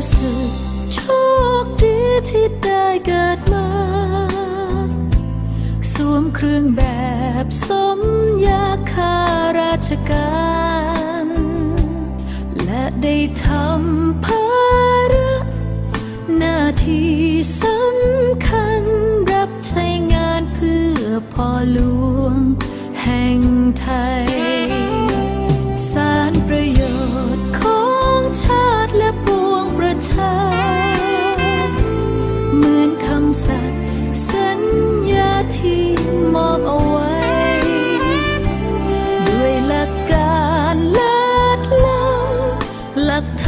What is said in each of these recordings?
รู้สึกโชคดีที่ได้เกิดมา สวมเครื่องแบบสมยาคาราชการ และได้ทำภาระหน้าที่สำคัญรับใช้งานเพื่อพ่อหลวงแห่งไทย สารประโยชน์ เหมือนคำสัตย์สัญญาที่มอบเอาไว้ ด้วยหลักการเลิศล้ำหลักธ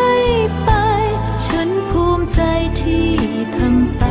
ใจที่ทำไป